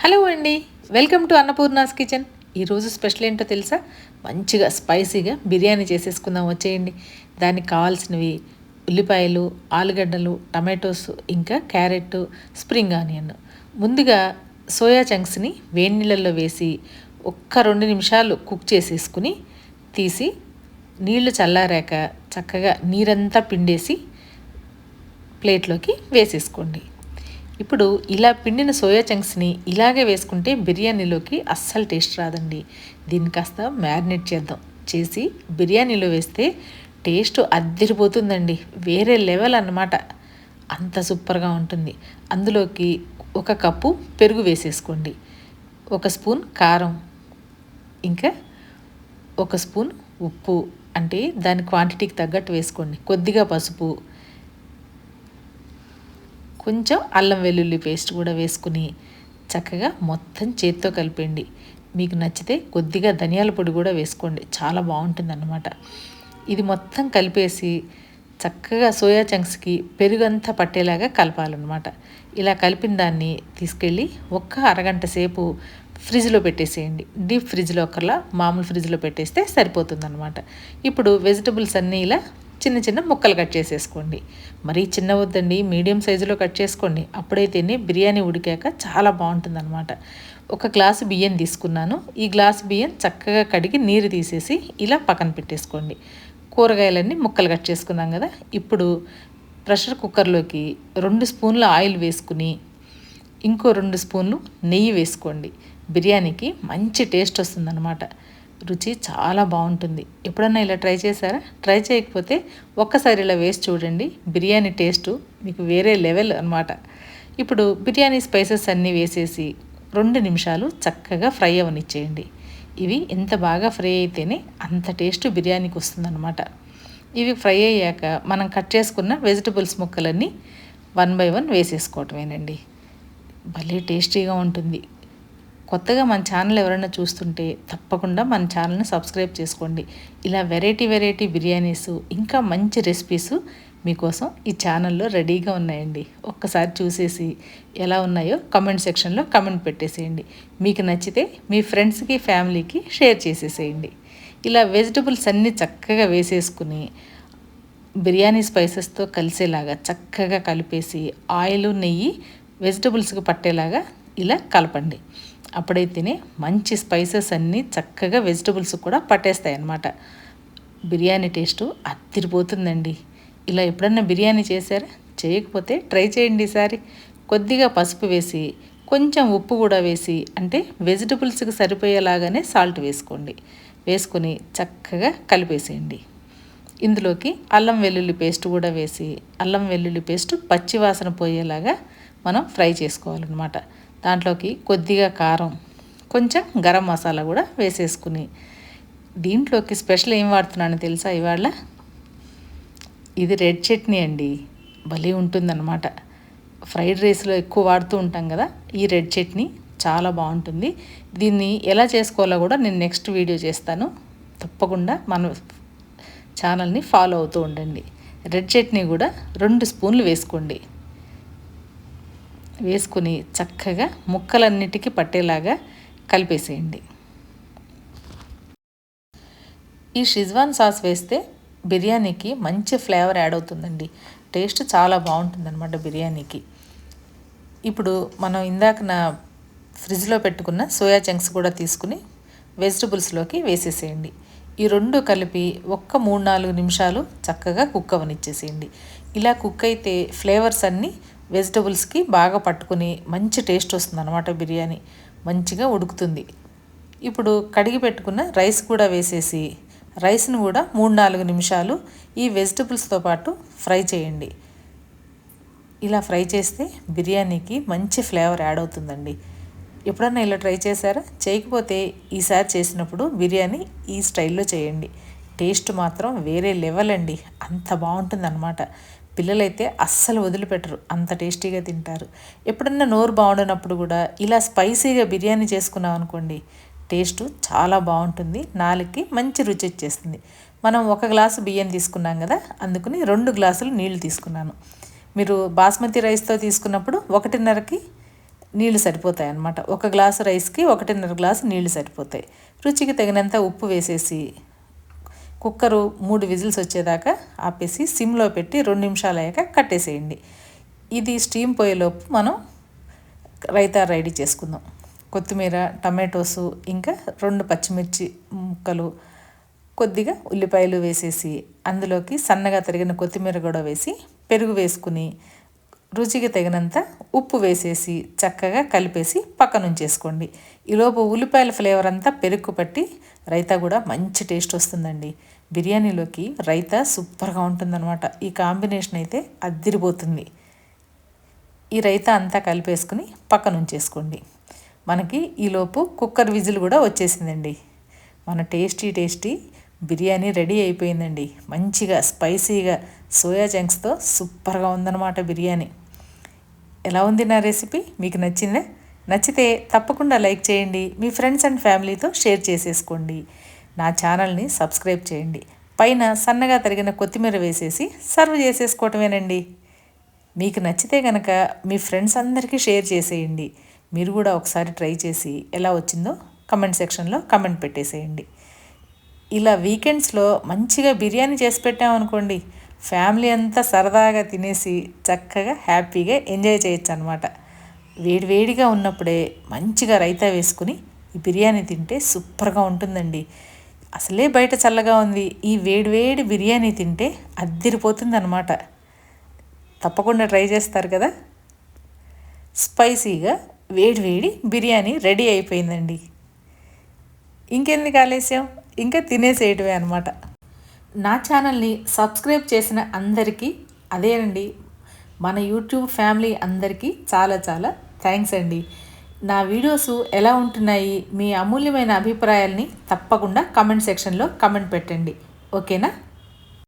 Hello అండి. Welcome to Annapurna's kitchen. ఈరోజు special ఏంటో తెలుసా? మంచిగా స్పైసీగా బిర్యానీ చేసేసుకుందాం. వచ్చేయండి. దానికి కావాల్సినవి ఉల్లిపాయలు ఆలుగడ్డలు టమాటోస్ ఇంకా క్యారెట్ స్ప్రింగ్ ఆనియన్. ముందుగా సోయా చంక్స్ని వేడి నీళ్ళల్లో వేసి ఒక్క రెండు నిమిషాలు కుక్ చేసేసుకుని తీసి నీళ్ళు చల్లారాక చక్కగా నీరంతా పిండేసి ప్లేట్లోకి వేసేసుకోండి. ఇప్పుడు ఇలా పిండిన సోయా చంక్స్ని ఇలాగే వేసుకుంటే బిర్యానీలోకి అస్సలు టేస్ట్ రాదండి. దీన్ని కాస్త మ్యారినేట్ చేద్దాం. చేసి బిర్యానీలో వేస్తే టేస్ట్ అద్దరిపోతుందండి వేరే లెవెల్ అన్నమాట. అంత సూపర్గా ఉంటుంది. అందులోకి ఒక కప్పు పెరుగు వేసేసుకోండి. ఒక స్పూన్ కారం. ఇంకా ఒక స్పూన్ ఉప్పు. అంటే దాని క్వాంటిటీకి తగ్గట్టు వేసుకోండి. కొద్దిగా పసుపు. కొంచెం అల్లం వెల్లుల్లి పేస్ట్ కూడా వేసుకుని చక్కగా మొత్తం చేత్తో కలిపండి మీకు నచ్చితే కొద్దిగా ధనియాల పొడి కూడా వేసుకోండి. చాలా బాగుంటుంది అన్నమాట ఇది మొత్తం కలిపేసి చక్కగా సోయా చంక్స్కి పెరుగంతా పట్టేలాగా కలపాలన్నమాట. ఇలా కలిపిన దాన్ని తీసుకెళ్ళి ఒక్క అరగంట సేపు ఫ్రిడ్జ్లో పెట్టేసేయండి. డీప్ ఫ్రిడ్జ్లో ఒకలా మామూలు ఫ్రిడ్జ్లో పెట్టేస్తే సరిపోతుందన్నమాట. ఇప్పుడు వెజిటబుల్స్ అన్నీ ఇలా చిన్న చిన్న ముక్కలు కట్ చేసేసుకోండి. మరీ చిన్న వద్దండి మీడియం సైజులో కట్ చేసుకోండి. అప్పుడైతేనే బిర్యానీ ఉడికాక చాలా బాగుంటుందన్నమాట. ఒక గ్లాసు బియ్యం తీసుకున్నాను. ఈ గ్లాసు బియ్యం చక్కగా కడిగి నీరు తీసేసి ఇలా పక్కన పెట్టేసుకోండి. కూరగాయలన్నీ ముక్కలు కట్ చేసుకున్నాం కదా ఇప్పుడు ప్రెషర్ కుక్కర్లోకి రెండు స్పూన్ల ఆయిల్ వేసుకుని ఇంకో రెండు స్పూన్లు నెయ్యి వేసుకోండి. బిర్యానీకి మంచి టేస్ట్ వస్తుందన్నమాట. రుచి చాలా బాగుంటుంది. ఎప్పుడన్నా ఇలా ట్రై చేశారా? ట్రై చేయకపోతే ఒక్కసారి ఇలా వేసి చూడండి. బిర్యానీ టేస్ట్ మీకు వేరే లెవెల్ అనమాట ఇప్పుడు బిర్యానీ స్పైసెస్ అన్నీ వేసేసి రెండు నిమిషాలు చక్కగా ఫ్రై అవనిచ్చేయండి. ఇవి ఎంత బాగా ఫ్రై అయితేనే అంత టేస్ట్ బిర్యానీకి వస్తుందన్నమాట. ఇవి ఫ్రై అయ్యాక మనం కట్ చేసుకున్న వెజిటబుల్స్ ముక్కలన్నీ వన్ బై వన్ వేసేసుకోవటమేనండి. భలే టేస్టీగా ఉంటుంది. కొత్తగా మన ఛానల్ ఎవరైనా చూస్తుంటే తప్పకుండా మన ఛానల్ని సబ్స్క్రైబ్ చేసుకోండి. ఇలా వెరైటీ వెరైటీ బిర్యానీస్ ఇంకా మంచి రెసిపీస్ మీకోసం ఈ ఛానల్లో రెడీగా ఉన్నాయండి. ఒక్కసారి చూసేసి ఎలా ఉన్నాయో కమెంట్ సెక్షన్లో కమెంట్ పెట్టేసేయండి. మీకు నచ్చితే మీ ఫ్రెండ్స్కి ఫ్యామిలీకి షేర్ చేసేసేయండి. ఇలా వెజిటబుల్స్ అన్నీ చక్కగా వేసేసుకుని బిర్యానీ స్పైసెస్తో కలిసేలాగా చక్కగా కలిపేసి ఆయిల్ నెయ్యి వెజిటబుల్స్కి పట్టేలాగా ఇలా కలపండి. అప్పుడైతేనే మంచి స్పైసెస్ అన్నీ చక్కగా వెజిటబుల్స్ కూడా పట్టేస్తాయి అన్నమాట బిర్యానీ టేస్టు అత్తిరిపోతుందండి ఇలా ఎప్పుడన్నా బిర్యానీ చేశారా? చేయకపోతే ట్రై చేయండి ఈసారి. కొద్దిగా పసుపు వేసి కొంచెం ఉప్పు కూడా వేసి అంటే వెజిటబుల్స్కి సరిపోయేలాగానే సాల్ట్ వేసుకోండి. వేసుకొని చక్కగా కలిపేసేయండి. ఇందులోకి అల్లం వెల్లుల్లి పేస్ట్ కూడా వేసి అల్లం వెల్లుల్లి పేస్ట్ పచ్చివాసన పోయేలాగా మనం ఫ్రై చేసుకోవాలన్నమాట. దాంట్లోకి కొద్దిగా కారం కొంచెం గరం మసాలా కూడా వేసేసుకుని. దీంట్లోకి స్పెషల్ ఏం వాడుతున్నాను తెలుసా ఇవాళ? ఇది రెడ్ చట్నీ అండి. భలే ఉంటుందన్నమాట. ఫ్రైడ్ రైస్లో ఎక్కువ వాడుతూ ఉంటాం కదా ఈ రెడ్ చట్నీ చాలా బాగుంటుంది. దీన్ని ఎలా చేసుకోవాలో కూడా నేను నెక్స్ట్ వీడియో చేస్తాను. తప్పకుండా మన ఛానల్ని ఫాలో అవుతూ ఉండండి. రెడ్ చట్నీ కూడా రెండు స్పూన్లు వేసుకోండి. వేసుకుని చక్కగా ముక్కలన్నిటికీ పట్టేలాగా కలిపేసేయండి. ఈ షిజ్వాన్ సాస్ వేస్తే బిర్యానీకి మంచి ఫ్లేవర్ యాడ్ అవుతుందండి. టేస్ట్ చాలా బాగుంటుందన్నమాట బిర్యానీకి. ఇప్పుడు మనం ఇందాక నా ఫ్రిడ్జ్లో పెట్టుకున్న సోయా చంక్స్ కూడా తీసుకుని వెజిటబుల్స్లోకి వేసేసేయండి. ఈ రెండు కలిపి ఒక్క మూడు నాలుగు నిమిషాలు చక్కగా కుక్ అవనిచ్చేసేయండి. ఇలా కుక్ అయితే ఫ్లేవర్స్ అన్నీ వెజిటబుల్స్కి బాగా పట్టుకుని మంచి టేస్ట్ వస్తుంది అనమాట బిర్యానీ. మంచిగా ఉడుకుతుంది. ఇప్పుడు కడిగి పెట్టుకున్న రైస్ కూడా వేసేసి రైస్ని కూడా మూడు నాలుగు నిమిషాలు ఈ వెజిటబుల్స్తో పాటు ఫ్రై చేయండి. ఇలా ఫ్రై చేస్తే బిర్యానీకి మంచి ఫ్లేవర్ యాడ్ అవుతుందండి. ఎప్పుడన్నా ఇలా ట్రై చేశారా? చేయకపోతే ఈసారి చేసినప్పుడు బిర్యానీ ఈ స్టైల్లో చేయండి. టేస్ట్ మాత్రం వేరే లెవెల్ అండి. అంత బాగుంటుందన్నమాట. పిల్లలైతే అస్సలు వదిలిపెట్టరు. అంత టేస్టీగా తింటారు. ఎప్పుడన్నా నోరు బాగుండనప్పుడు కూడా ఇలా స్పైసీగా బిర్యానీ చేసుకున్నాం అనుకోండి టేస్ట్ చాలా బాగుంటుంది. నాలుగుకి మంచి రుచి వచ్చేస్తుంది. మనం ఒక గ్లాసు బియ్యం తీసుకున్నాం కదా అందుకని రెండు గ్లాసులు నీళ్ళు తీసుకున్నాను. మీరు బాస్మతి రైస్తో తీసుకున్నప్పుడు ఒకటిన్నరకి నీళ్ళు సరిపోతాయి అన్నమాట. ఒక గ్లాసు రైస్కి ఒకటిన్నర గ్లాసు నీళ్ళు సరిపోతాయి. రుచికి తగినంత ఉప్పు వేసేసి కుక్కరు మూడు విజిల్స్ వచ్చేదాకా ఆపేసి సిమ్లో పెట్టి రెండు నిమిషాలు అయ్యాక కట్టేసేయండి ఇది స్టీమ్ పోయేలోపు మనం రైతా రెడీ చేసుకుందాం. కొత్తిమీర టమాటోసు ఇంకా రెండు పచ్చిమిర్చి ముక్కలు కొద్దిగా ఉల్లిపాయలు వేసేసి అందులోకి సన్నగా తరిగిన కొత్తిమీర కూడా వేసి పెరుగు వేసుకుని రుచికి తగినంత ఉప్పు వేసేసి చక్కగా కలిపేసి పక్కన ఉంచేసుకోండి ఈలోపు ఉల్లిపాయల ఫ్లేవర్ అంతా పెరుగు పట్టి రైతా కూడా మంచి టేస్ట్ వస్తుందండి. బిర్యానీలోకి రైతా సూపర్గా ఉంటుందన్నమాట. ఈ కాంబినేషన్ అయితే అద్దిరిపోతుంది. ఈ రైతా అంతా కలిపేసుకుని పక్కన ఉంచేసుకోండి మనకి ఈలోపు కుక్కర్ విజిల్ కూడా వచ్చేసిందండి. మన టేస్టీ టేస్టీ బిర్యానీ రెడీ అయిపోయిందండి. మంచిగా స్పైసీగా సోయా చంక్స్తో సూపర్గా ఉందన్నమాట బిర్యానీ. ఎలా ఉంది నా రెసిపీ? మీకు నచ్చిందా? నచ్చితే తప్పకుండా లైక్ చేయండి. మీ ఫ్రెండ్స్ అండ్ ఫ్యామిలీతో షేర్ చేసేసుకోండి. నా ఛానల్ని సబ్స్క్రైబ్ చేయండి. పైన సన్నగా తరిగిన కొత్తిమీర వేసేసి సర్వ్ చేసేసుకోవటమేనండి. మీకు నచ్చితే కనుక మీ ఫ్రెండ్స్ అందరికీ షేర్ చేసేయండి. మీరు కూడా ఒకసారి ట్రై చేసి ఎలా వచ్చిందో కమెంట్ సెక్షన్లో కమెంట్ పెట్టేసేయండి. ఇలా వీకెండ్స్లో మంచిగా బిర్యానీ చేసి పెట్టామనుకోండి ఫ్యామిలీ అంతా సరదాగా తినేసి చక్కగా హ్యాపీగా ఎంజాయ్ చేయొచ్చు అనమాట వేడివేడిగా ఉన్నప్పుడే మంచిగా రైతా వేసుకుని ఈ బిర్యానీ తింటే సూపర్గా ఉంటుందండి. అసలే బయట చల్లగా ఉంది. ఈ వేడివేడి బిర్యానీ తింటే అద్దిరిపోతుంది అనమాట తప్పకుండా ట్రై చేస్తారు కదా? స్పైసీగా వేడివేడి బిర్యానీ రెడీ అయిపోయిందండి. ఇంకెందుకు ఆలస్యం? ఇంకా తినేసేయటమే అనమాట నా ఛానల్ని సబ్స్క్రైబ్ చేసిన అందరికీ అదేనండి మన యూట్యూబ్ ఫ్యామిలీ అందరికీ చాలా చాలా థ్యాంక్స్ అండి. నా వీడియోస్ ఎలా ఉంటున్నాయి మీ అమూల్యమైన అభిప్రాయాల్ని తప్పకుండా కమెంట్ సెక్షన్లో కమెంట్ పెట్టండి. ఓకేనా?